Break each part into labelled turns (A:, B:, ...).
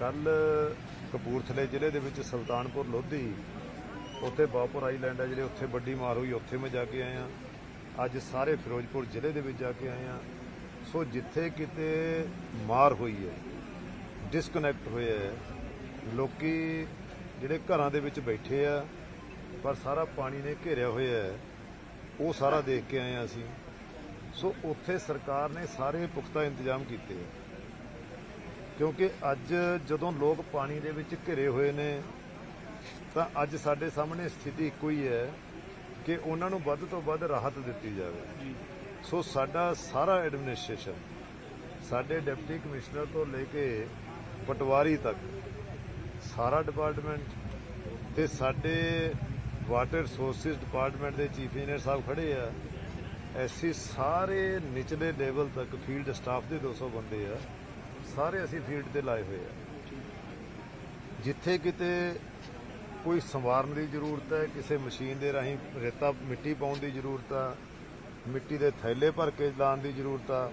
A: ਕੱਲ ਕਪੂਰਥਲੇ ਜ਼ਿਲ੍ਹੇ ਦੇ ਵਿੱਚ ਸੁਲਤਾਨਪੁਰ ਲੋਧੀ, ਉੱਥੇ ਬਾਪੁਰ ਆਈਲੈਂਡ ਆ ਜਿਹੜੇ ਉੱਥੇ ਵੱਡੀ ਮਾਰ ਹੋਈ, ਉੱਥੇ ਮੈਂ ਜਾ ਕੇ ਆਇਆ। ਅੱਜ ਸਾਰੇ ਫਿਰੋਜ਼ਪੁਰ ਜ਼ਿਲ੍ਹੇ ਦੇ ਵਿੱਚ ਜਾ ਕੇ ਆਇਆ। ਸੋ ਜਿੱਥੇ ਕਿਤੇ ਮਾਰ ਹੋਈ ਹੈ ਡਿਸਕਨੈਕਟ ਹੋਇਆ ਹੈ, ਲੋਕੀ ਜਿਹੜੇ ਘਰਾਂ ਦੇ ਵਿੱਚ ਬੈਠੇ ਆ, ਪਰ ਸਾਰਾ ਪਾਣੀ ਨੇ ਘੇਰਿਆ ਹੋਇਆ ਹੈ, ਉਹ ਸਾਰਾ ਦੇਖ ਕੇ ਆਏ ਹਾਂ ਅਸੀਂ। ਸੋ ਉੱਥੇ ਸਰਕਾਰ ਨੇ ਸਾਰੇ ਪੁਖਤਾ ਇੰਤਜ਼ਾਮ ਕੀਤੇ। ਆ ਕਿਉਂਕਿ ਅੱਜ ਜਦੋਂ ਲੋਕ ਪਾਣੀ ਦੇ ਵਿੱਚ ਘਿਰੇ ਹੋਏ ਨੇ ਤਾਂ ਅੱਜ ਸਾਡੇ ਸਾਹਮਣੇ ਸਥਿਤੀ ਇੱਕੋ ਹੀ ਹੈ ਕਿ ਉਹਨਾਂ ਨੂੰ ਵੱਧ ਤੋਂ ਵੱਧ ਰਾਹਤ ਦਿੱਤੀ ਜਾਵੇ। ਸੋ ਸਾਡਾ ਸਾਰਾ ਐਡਮਿਨਿਸਟ੍ਰੇਸ਼ਨ ਸਾਡੇ ਡਿਪਟੀ ਕਮਿਸ਼ਨਰ ਤੋਂ ਲੈ ਕੇ ਪਟਵਾਰੀ ਤੱਕ ਸਾਰਾ ਡਿਪਾਰਟਮੈਂਟ ਤੇ ਸਾਡੇ ਵਾਟਰ ਰਿਸੋਰਸਿਸ ਡਿਪਾਰਟਮੈਂਟ ਦੇ ਚੀਫ ਇੰਜੀਨੀਅਰ ਸਾਹਿਬ ਖੜੇ ਆ। ਐਸੀ ਸਾਰੇ ਨਿਚਲੇ ਲੈਵਲ ਤੱਕ ਫੀਲਡ ਸਟਾਫ ਦੇ 200 ਬੰਦੇ ਆ। ਸਾਰੇ ਅਸੀਂ ਫੀਲਡ ਤੇ ਲਾਏ ਹੋਏ ਆ। ਜਿੱਥੇ ਕਿਤੇ ਕੋਈ ਸੰਵਾਰਨ ਦੀ ਜ਼ਰੂਰਤ ਹੈ, ਕਿਸੇ ਮਸ਼ੀਨ ਦੇ ਰਾਹੀਂ ਰੇਤਾ, ਮਿੱਟੀ ਪਾਉਣ ਦੀ ਜ਼ਰੂਰਤ ਆ, ਮਿੱਟੀ ਦੇ ਥੈਲੇ ਭਰ ਕੇ ਲਾਉਣ ਦੀ ਜ਼ਰੂਰਤ ਆ,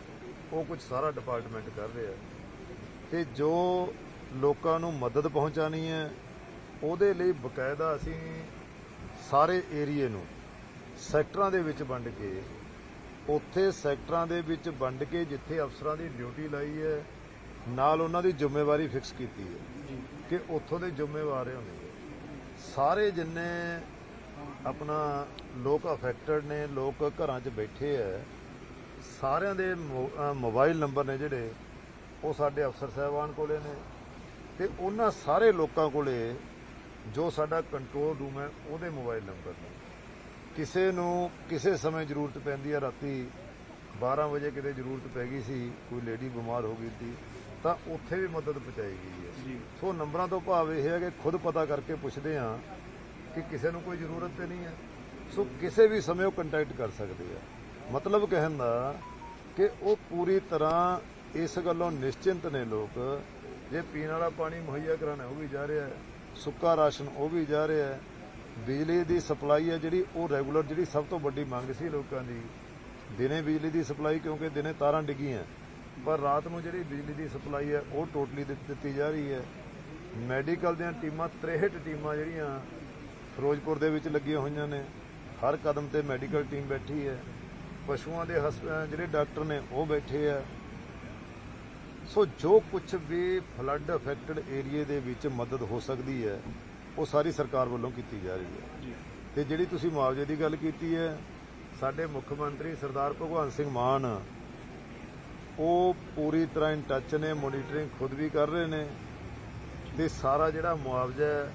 A: ਉਹ ਕੁਝ ਸਾਰਾ ਡਿਪਾਰਟਮੈਂਟ ਕਰ ਰਿਹਾ। ਤੇ ਜੋ ਲੋਕਾਂ ਨੂੰ ਮਦਦ ਪਹੁੰਚਾਣੀ ਹੈ, ਉਹਦੇ ਲਈ ਬਕਾਇਦਾ ਅਸੀਂ ਸਾਰੇ ਏਰੀਏ ਨੂੰ ਸੈਕਟਰਾਂ ਦੇ ਵਿੱਚ ਵੰਡ ਕੇ, ਉੱਥੇ ਸੈਕਟਰਾਂ ਦੇ ਵਿੱਚ ਵੰਡ ਕੇ ਜਿੱਥੇ ਅਫਸਰਾਂ ਦੀ ਡਿਊਟੀ ਲਾਈ ਹੈ ਨਾਲ ਉਹਨਾਂ ਦੀ ਜ਼ਿੰਮੇਵਾਰੀ ਫਿਕਸ ਕੀਤੀ ਹੈ ਕਿ ਉੱਥੋਂ ਦੇ ਜ਼ਿੰਮੇਵਾਰ ਹੋਣਗੇ ਸਾਰੇ ਜਿੰਨੇ ਆਪਣਾ ਲੋਕ ਅਫੈਕਟਡ ਨੇ ਲੋਕ ਘਰਾਂ 'ਚ ਬੈਠੇ ਐ ਸਾਰਿਆਂ ਦੇ ਮੋਬਾਈਲ ਨੰਬਰ ਨੇ ਜਿਹੜੇ ਉਹ ਸਾਡੇ ਅਫਸਰ ਸਾਹਿਬਾਨ ਕੋਲੇ ਨੇ ਤੇ ਉਹਨਾਂ ਸਾਰੇ ਲੋਕਾਂ ਕੋਲੇ ਜੋ ਸਾਡਾ ਕੰਟਰੋਲ ਰੂਮ ਹੈ ਉਹਦੇ ਮੋਬਾਈਲ ਨੰਬਰ ਨੇ। ਕਿਸੇ ਨੂੰ ਕਿਸੇ ਸਮੇਂ ਜ਼ਰੂਰਤ ਪੈਂਦੀ ਹੈ ਰਾਤੀ 12 ਵਜੇ ਕਿਤੇ ਜ਼ਰੂਰਤ ਪੈ ਗਈ ਸੀ ਕੋਈ ਲੇਡੀ ਬਿਮਾਰ ਹੋ ਗਈ ਸੀ ਤਾਂ ਉੱਥੇ ਵੀ ਮਦਦ ਪਹੁੰਚਾਈ ਗਈ ਹੈ।
B: ਜੀ।
A: ਸੋ ਨੰਬਰਾਂ ਤੋਂ ਭਾਵ ਇਹ ਹੈ ਕਿ ਖੁਦ ਪਤਾ ਕਰਕੇ ਪੁੱਛਦੇ ਆ ਕਿ ਕਿਸੇ ਨੂੰ ਕੋਈ ਜ਼ਰੂਰਤ ਤੇ ਨਹੀਂ ਹੈ। ਸੋ ਕਿਸੇ ਵੀ ਸਮੇਂ ਉਹ ਕੰਟੈਕਟ ਕਰ ਸਕਦੇ ਆ। ਮਤਲਬ ਕਹਿਣ ਦਾ ਕਿ ਉਹ ਪੂਰੀ ਤਰ੍ਹਾਂ ਇਸ ਗੱਲੋਂ ਨਿਸ਼ਚਿੰਤ ਨੇ ਲੋਕ। ਜੇ ਪੀਣ ਵਾਲਾ ਪਾਣੀ ਮੁਹੱਈਆ ਕਰਾਣਾ ਉਹ ਵੀ ਜਾ ਰਿਹਾ ਹੈ ਸੁੱਕਾ ਰਾਸ਼ਨ ਉਹ ਵੀ ਜਾ ਰਿਹਾ ਹੈ ਬਿਜਲੀ ਦੀ ਸਪਲਾਈ ਹੈ ਜਿਹੜੀ ਉਹ ਰੈਗੂਲਰ ਜਿਹੜੀ ਸਭ ਤੋਂ ਵੱਡੀ ਮੰਗ ਸੀ ਲੋਕਾਂ ਦੀ। ਦਿਨੇ ਬਿਜਲੀ ਦੀ ਸਪਲਾਈ ਕਿਉਂਕਿ ਦਿਨੇ ਤਾਰਾਂ ਡਿੱਗੀਆਂ। ਪਰ ਰਾਤ ਨੂੰ ਜਿਹੜੀ ਬਿਜਲੀ ਦੀ ਸਪਲਾਈ ਹੈ ਉਹ ਟੋਟਲੀ ਦਿੱਤੀ ਜਾ ਰਹੀ ਹੈ। ਮੈਡੀਕਲ ਦੀਆਂ ਟੀਮਾਂ 63 ਟੀਮਾਂ ਜਿਹੜੀਆਂ ਫਿਰੋਜ਼ਪੁਰ ਦੇ ਵਿੱਚ ਲੱਗੀਆਂ ਹੋਈਆਂ ਨੇ ਹਰ ਕਦਮ ਤੇ ਮੈਡੀਕਲ ਟੀਮ ਬੈਠੀ ਹੈ। ਪਸ਼ੂਆਂ ਦੇ ਜਿਹੜੇ ਡਾਕਟਰ ਨੇ ਉਹ ਬੈਠੇ ਆ ਸੋ ਜੋ ਕੁਝ ਵੀ ਫਲੱਡ ਅਫੈਕਟਡ ਏਰੀਏ ਦੇ ਵਿੱਚ ਮਦਦ ਹੋ ਸਕਦੀ ਹੈ ਉਹ ਸਾਰੀ ਸਰਕਾਰ ਵੱਲੋਂ ਕੀਤੀ ਜਾ ਰਹੀ ਹੈ। ਤੇ ਜਿਹੜੀ ਤੁਸੀਂ ਮੁਆਵਜ਼ੇ ਦੀ ਗੱਲ ਕੀਤੀ ਹੈ ਸਾਡੇ ਮੁੱਖ ਮੰਤਰੀ ਸਰਦਾਰ ਭਗਵੰਤ ਸਿੰਘ ਮਾਨ ਉਹ ਪੂਰੀ ਤਰ੍ਹਾਂ ਇਨ ਟੱਚ ਨੇ ਮੋਨੀਟਰਿੰਗ ਖੁਦ ਵੀ ਕਰ ਰਹੇ ਨੇ ਤੇ ਸਾਰਾ ਜਿਹੜਾ ਮੁਆਵਜ਼ਾ ਹੈ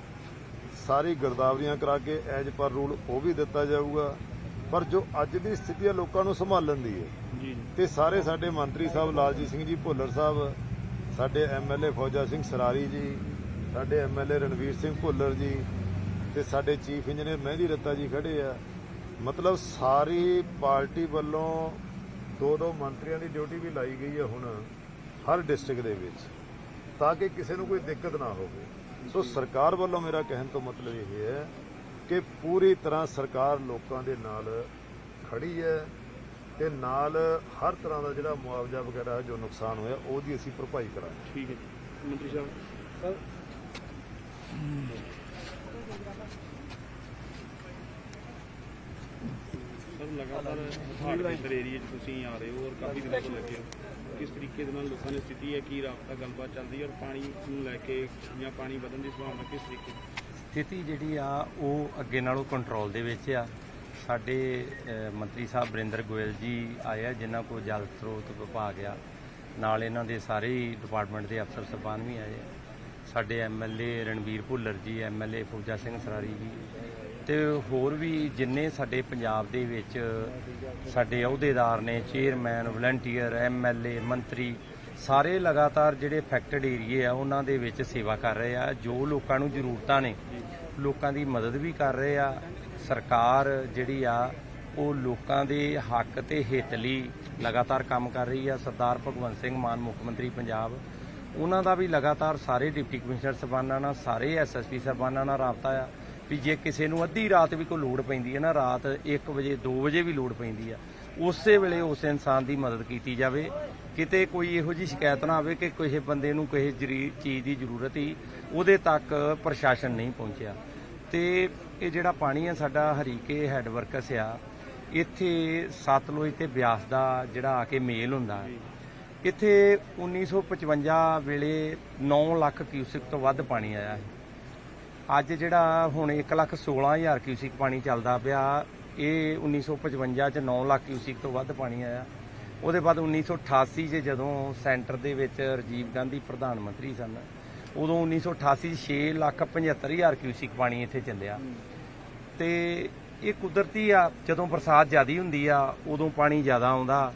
A: ਸਾਰੀ ਗਰਦਾਵਰੀਆਂ ਕਰਾ ਕੇ ਐਜ ਪਰ ਰੂਲ ਉਹ ਵੀ ਦਿੱਤਾ ਜਾਊਗਾ। ਪਰ ਜੋ ਅੱਜ ਦੀ ਸਥਿਤੀ ਹੈ ਲੋਕਾਂ ਨੂੰ ਸੰਭਾਲਣ ਦੀ ਹੈ। ਤੇ ਸਾਰੇ ਸਾਡੇ ਮੰਤਰੀ ਸਾਹਿਬ ਲਾਲਜੀਤ ਸਿੰਘ ਜੀ ਭੁੱਲਰ ਸਾਹਿਬ ਸਾਡੇ ਐਮਐਲਏ ਫੌਜਾ ਸਿੰਘ ਸਰਾਰੀ ਜੀ ਸਾਡੇ ਐਮਐਲਏ ਰਣਵੀਰ ਸਿੰਘ ਭੁੱਲਰ ਜੀ ਤੇ ਸਾਡੇ ਚੀਫ ਇੰਜੀਨੀਅਰ ਮਹਿੰਦੀ ਰੱਤਾ ਜੀ ਖੜੇ ਆ। ਮਤਲਬ ਸਾਰੀ ਪਾਰਟੀ ਵੱਲੋਂ ਦੋ ਦੋ ਮੰਤਰੀਆਂ ਦੀ ਡਿਊਟੀ ਵੀ ਲਾਈ ਗਈ ਹੈ ਹੁਣ ਹਰ ਡਿਸਟ੍ਰਿਕਟ ਦੇ ਵਿੱਚ, ਤਾਂ ਕਿ ਕਿਸੇ ਨੂੰ ਕੋਈ ਦਿੱਕਤ ਨਾ ਹੋਵੇ। ਸੋ ਸਰਕਾਰ ਵੱਲੋਂ ਮੇਰਾ ਕਹਿਣ ਤੋਂ ਮਤਲਬ ਇਹ ਹੈ ਕਿ ਪੂਰੀ ਤਰ੍ਹਾਂ ਸਰਕਾਰ ਲੋਕਾਂ ਦੇ ਨਾਲ ਖੜੀ ਹੈ ਤੇ ਨਾਲ ਹਰ ਤਰ੍ਹਾਂ ਦਾ ਜਿਹੜਾ ਮੁਆਵਜ਼ਾ ਵਗੈਰਾ ਜੋ ਨੁਕਸਾਨ ਹੋਇਆ, ਉਹਦੀ ਅਸੀਂ ਭਰਪਾਈ ਕਰਾਂਗੇ।
B: ਠੀਕ ਹੈ ਮੰਤਰੀ ਸਾਹਿਬ, ਸਰ? ਸਰ, ਲਗਾਤਾਰ ਹੜ੍ਹ ਦੇ 'ਚ ਤੁਸੀਂ ਆ ਰਹੇ ਹੋ ਔਰ ਕਾਫੀ ਦਿਨਾਂ ਤੋਂ ਲੱਗੇ ਹੋ। ਕਿਸ ਤਰੀਕੇ ਦੇ ਨਾਲ ਲੋਕਾਂ ਦੀ ਸਥਿਤੀ ਹੈ? ਕੀ ਰਾਬਤਾ, ਗੱਲਬਾਤ ਚੱਲਦੀ ਹੈ ਔਰ ਪਾਣੀ ਨੂੰ ਲੈ ਕੇ ਜਾਂ ਪਾਣੀ ਵਧਣ ਦੀ ਸੰਭਾਵਨਾ ਕਿਸ ਤਰੀਕੇ
C: ਸਥਿਤੀ ਜਿਹੜੀ ਆ, ਉਹ ਅੱਗੇ ਨਾਲੋਂ ਕੰਟਰੋਲ ਦੇ ਵਿੱਚ ਆ। ਸਾਡੇ ਮੰਤਰੀ ਸਾਹਿਬ ਬਰਿੰਦਰ ਗੋਇਲ ਜੀ ਆਏ ਆ, ਜਿਨ੍ਹਾਂ ਕੋਲ ਜਲ ਸਰੋਤ ਵਿਭਾਗ ਆ। ਨਾਲ ਇਹਨਾਂ ਦੇ ਸਾਰੇ ਹੀ ਡਿਪਾਰਟਮੈਂਟ ਦੇ ਅਫਸਰ ਸਬਾਨ ਵੀ ਆਏ ਆ। ਸਾਡੇ ਐਮਐਲਏ ਰਣਵੀਰ ਭੁੱਲਰ ਜੀ ਐਮਐਲਏ ਫੌਜਾ ਸਿੰਘ ਸਰਾਰੀ ਜੀ ਤੇ ਹੋਰ ਵੀ ਜਿੰਨੇ ਸਾਡੇ ਪੰਜਾਬ ਦੇ ਵਿੱਚ ਸਾਡੇ ਅਹੁਦੇਦਾਰ ਨੇ ਚੇਅਰਮੈਨ ਵਲੰਟੀਅਰ ਐਮਐਲਏ ਮੰਤਰੀ, ਸਾਰੇ ਲਗਾਤਾਰ ਜਿਹੜੇ ਅਫੈਕਟਡ ਏਰੀਏ ਆ, ਉਹਨਾਂ ਦੇ ਵਿੱਚ ਸੇਵਾ ਕਰ ਰਹੇ ਆ। ਜੋ ਲੋਕਾਂ ਨੂੰ ਜ਼ਰੂਰਤਾਂ ਨੇ, ਲੋਕਾਂ ਦੀ ਮਦਦ ਵੀ ਕਰ ਰਹੇ ਆ। ਸਰਕਾਰ ਜਿਹੜੀ ਆ, ਉਹ ਲੋਕਾਂ ਦੇ ਹੱਕ ਤੇ ਹਿੱਤ ਲਈ ਲਗਾਤਾਰ ਕੰਮ ਕਰ ਰਹੀ ਆ। ਸਰਦਾਰ ਭਗਵੰਤ ਸਿੰਘ ਮਾਨ, ਮੁੱਖ ਮੰਤਰੀ ਪੰਜਾਬ, ਉਹਨਾਂ ਦਾ ਵੀ ਲਗਾਤਾਰ ਸਾਰੇ ਡਿਪਟੀ ਕਮਿਸ਼ਨਰ ਸਾਹਿਬਾਨਾਂ ਨਾਲ, ਸਾਰੇ ਐਸਐਸਪੀ ਸਾਹਿਬਾਨਾਂ ਨਾਲ ਰਾਬਤਾ ਆ। ਵੀ ਜੇ ਕਿਸੇ ਨੂੰ ਅੱਧੀ ਰਾਤ ਵੀ ਕੋਈ ਲੋੜ ਪੈਂਦੀ ਹੈ ਨਾ, ਰਾਤ 1 ਵਜੇ 2 ਵਜੇ ਵੀ ਲੋੜ ਪੈਂਦੀ ਆ, ਉਸੇ ਵੇਲੇ ਉਸ ਇਨਸਾਨ ਦੀ ਮਦਦ ਕੀਤੀ ਜਾਵੇ। ਕਿਤੇ ਕੋਈ ਇਹੋ ਜੀ ਸ਼ਿਕਾਇਤ ਨਾ ਆਵੇ ਕਿ ਕਿਸੇ ਬੰਦੇ ਨੂੰ ਕਿਸੇ ਜਰੀ- ਚੀਜ਼ ਦੀ ਜ਼ਰੂਰਤ ਹੀ ਉਹਦੇ ਤੱਕ ਪ੍ਰਸ਼ਾਸਨ ਨਹੀਂ ਪਹੁੰਚਿਆ। ਤੇ ਇਹ ਜਿਹੜਾ ਪਾਣੀ ਆ, ਸਾਡਾ ਹਰੀਕੇ ਹੈੱਡ ਵਰਕਸ ਆ, ਇੱਥੇ ਸਤਲੁਜ ਤੇ ਬਿਆਸ ਦਾ ਜਿਹੜਾ ਆ ਕੇ ਮੇਲ ਹੁੰਦਾ। ਹੈ। ਇੱਥੇ 1955 ਵੇਲੇ 9 ਲੱਖ ਕਿਊਸਿਕ ਤੋਂ ਵੱਧ ਪਾਣੀ ਆਇਆ ਹੈ। ਅੱਜ ਜਿਹੜਾ ਹੁਣ 1 ਲੱਖ 16000 ਕਿਊਸਿਕ ਪਾਣੀ ਚੱਲਦਾ ਪਿਆ ਇਹ 1955 ਚ 9 ਲੱਖ ਕਿਊਸਿਕ ਤੋਂ ਵੱਧ ਪਾਣੀ ਆਇਆ। ਉਹਦੇ ਬਾਅਦ 1988 ਚ ਜਦੋਂ ਸੈਂਟਰ ਦੇ ਵਿੱਚ ਰਾਜੀਵ ਗਾਂਧੀ ਪ੍ਰਧਾਨ ਮੰਤਰੀ ਸਨ ਉਦੋਂ 1988 ਚ 6 ਲੱਖ 75000 ਕਿਊਸਿਕ ਪਾਣੀ ਇੱਥੇ ਚੱਲਿਆ। ਤੇ ਇਹ ਕੁਦਰਤੀ ਆ ਜਦੋਂ ਬਰਸਾਤ ਜ਼ਿਆਦੀ ਹੁੰਦੀ ਆ ਉਦੋਂ ਪਾਣੀ ਜ਼ਿਆਦਾ ਆਉਂਦਾ।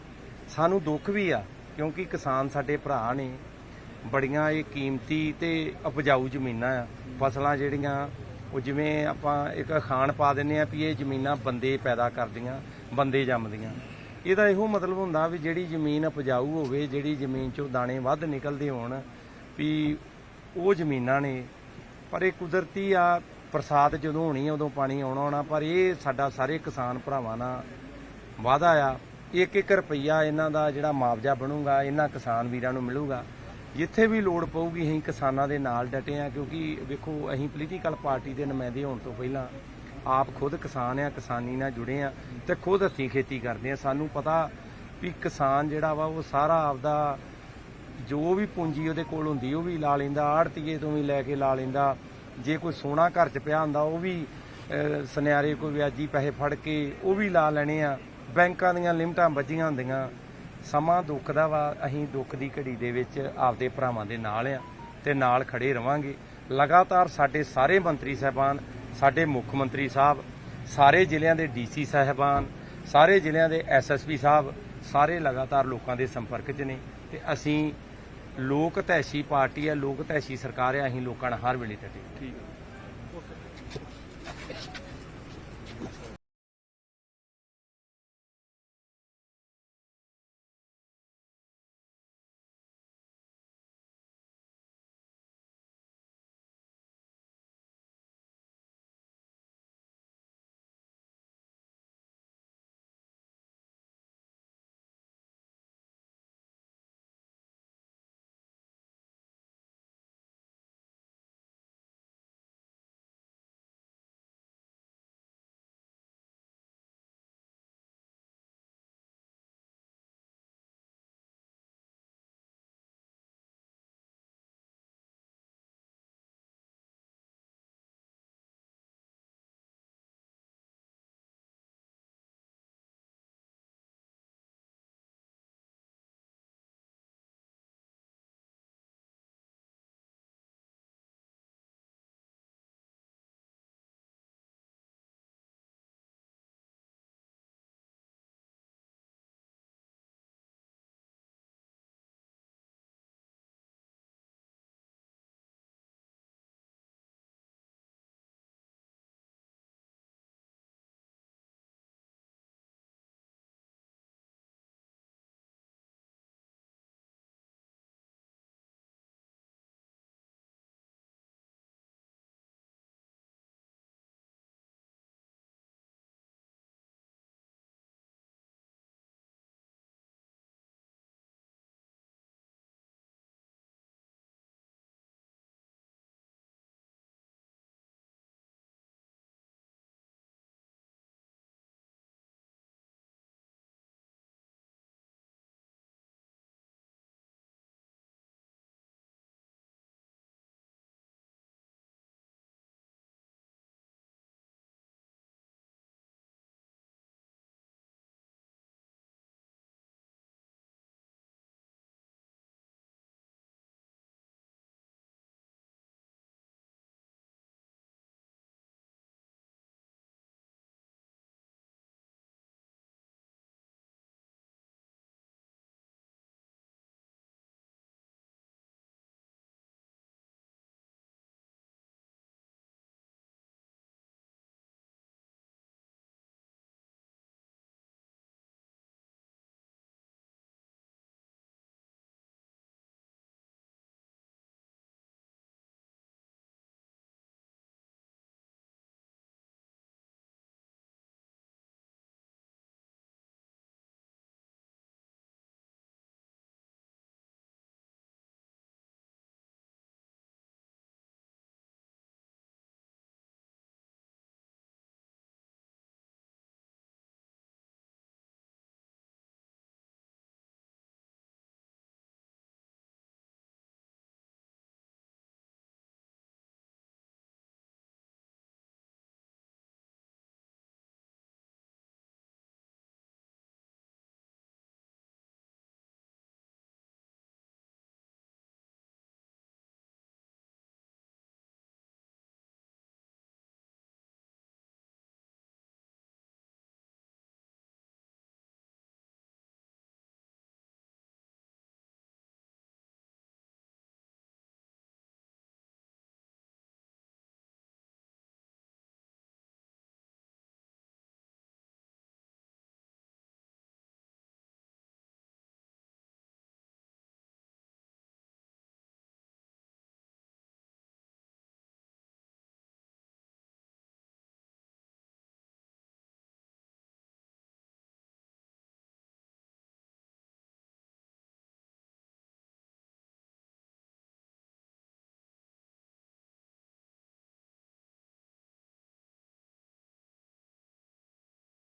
C: ਸਾਨੂੰ ਦੁੱਖ ਵੀ ਆ ਕਿਉਂਕਿ ਕਿਸਾਨ ਸਾਡੇ ਭਰਾ ਨੇ ਬੜੀਆਂ ਇਹ ਕੀਮਤੀ ਤੇ ਉਪਜਾਊ ਜ਼ਮੀਨਾਂ ਆ। ਫਸਲਾਂ ਜਿਹੜੀਆਂ, ਉਹ ਜਿਵੇਂ ਆਪਾਂ ਇੱਕ ਖਾਣ ਪਾ ਦਿੰਨੇ ਆ ਵੀ ਇਹ ਜ਼ਮੀਨਾਂ ਬੰਦੇ ਪੈਦਾ ਕਰਦੀਆਂ, ਬੰਦੇ ਜੰਮਦੀਆਂ। ਇਹਦਾ ਇਹੋ ਮਤਲਬ ਹੁੰਦਾ ਵੀ ਜਿਹੜੀ ਜ਼ਮੀਨ ਉਪਜਾਊ ਹੋਵੇ, ਜਿਹੜੀ ਜ਼ਮੀਨ ਚੋਂ ਦਾਣੇ ਵੱਧ ਨਿਕਲਦੇ ਹੋਣ, ਵੀ ਉਹ ਜ਼ਮੀਨਾਂ ਨੇ। ਪਰ ਇਹ ਕੁਦਰਤੀ ਆ, ਬਰਸਾਤ ਜਦੋਂ ਹੋਣੀ ਉਦੋਂ ਪਾਣੀ ਆਉਣਾ ਹੋਣਾ, ਪਰ ਇਹ ਸਾਡਾ ਸਾਰੇ ਕਿਸਾਨ ਭਰਾਵਾਂ ਨਾਲ ਵਾਅਦਾ ਆ ਇੱਕ ਇੱਕ ਰੁਪਈਆ ਇਹਨਾਂ ਦਾ ਜਿਹੜਾ ਮੁਆਵਜ਼ਾ ਬਣੂਗਾ, ਇਹਨਾਂ ਕਿਸਾਨ ਵੀਰਾਂ ਨੂੰ ਮਿਲੂਗਾ। ਜਿੱਥੇ ਵੀ ਲੋੜ ਪਊਗੀ ਅਸੀਂ ਕਿਸਾਨਾਂ ਦੇ ਨਾਲ ਡਟੇ ਆ, ਕਿਉਂਕਿ ਵੇਖੋ, ਅਸੀਂ ਪੋਲੀਟੀਕਲ ਪਾਰਟੀ ਦੇ ਨੁਮਾਇੰਦੇ ਹੋਣ ਤੋਂ ਪਹਿਲਾਂ ਆਪ ਖੁਦ ਕਿਸਾਨ ਆ, ਕਿਸਾਨੀ ਨਾਲ ਜੁੜੇ ਆ ਤੇ ਖੁਦ ਹੱਥੀਂ ਖੇਤੀ ਕਰਦੇ ਆ। ਸਾਨੂੰ ਪਤਾ ਵੀ ਕਿਸਾਨ ਜਿਹੜਾ ਵਾ, ਉਹ ਸਾਰਾ ਆਪਦਾ ਜੋ ਵੀ ਪੂੰਜੀ ਉਹਦੇ ਕੋਲ ਹੁੰਦੀ, ਉਹ ਵੀ ਲਾ ਲੈਂਦਾ, ਆੜਤੀਏ ਤੋਂ ਵੀ ਲੈ ਕੇ ਲਾ ਲੈਂਦਾ। ਜੇ ਕੋਈ ਸੋਨਾ ਘਰ 'ਚ ਪਿਆ ਹੁੰਦਾ, ਉਹ ਵੀ ਸੁਨਿਆਰੇ ਕੋਈ ਵਿਆਜੀ ਪੈਸੇ ਫੜ ਕੇ ਉਹ ਵੀ ਲਾ ਲੈਣੇ ਆ। ਬੈਂਕਾਂ ਦੀਆਂ ਲਿਮਟਾਂ ਵੱਜੀਆਂ ਹੁੰਦੀਆਂ। ਸਮਾਂ ਦੁੱਖ ਦਾ ਵਾ, ਅਸੀਂ ਦੁੱਖ ਦੀ ਘੜੀ ਦੇ ਵਿੱਚ ਆਪਦੇ ਭਰਾਵਾਂ ਦੇ ਨਾਲ ਆ ਤੇ ਨਾਲ ਖੜੇ ਰਵਾਂਗੇ। ਲਗਾਤਾਰ ਸਾਡੇ ਸਾਰੇ ਮੰਤਰੀ ਸਾਹਿਬਾਨ, ਸਾਡੇ ਮੁੱਖ ਮੰਤਰੀ ਸਾਹਿਬ, ਸਾਰੇ ਜ਼ਿਲ੍ਹਿਆਂ ਦੇ ਡੀਸੀ ਸਾਹਿਬਾਨ, ਸਾਰੇ ਜ਼ਿਲ੍ਹਿਆਂ ਦੇ ਐਸਐਸਪੀ ਸਾਹਿਬ, ਸਾਰੇ ਲਗਾਤਾਰ ਲੋਕਾਂ ਦੇ ਸੰਪਰਕ 'ਚ ਨੇ ਤੇ ਅਸੀਂ ਲੋਕ ਧੈਸ਼ੀ ਪਾਰਟੀ ਹੈ ਲੋਕ ਧੈਸ਼ੀ ਸਰਕਾਰ ਹੈ ਅਸੀਂ ਲੋਕਾਂ ਨਾਲ ਹਰ ਵੇਲੇ ਡਟੇ
B: ਠੀਕ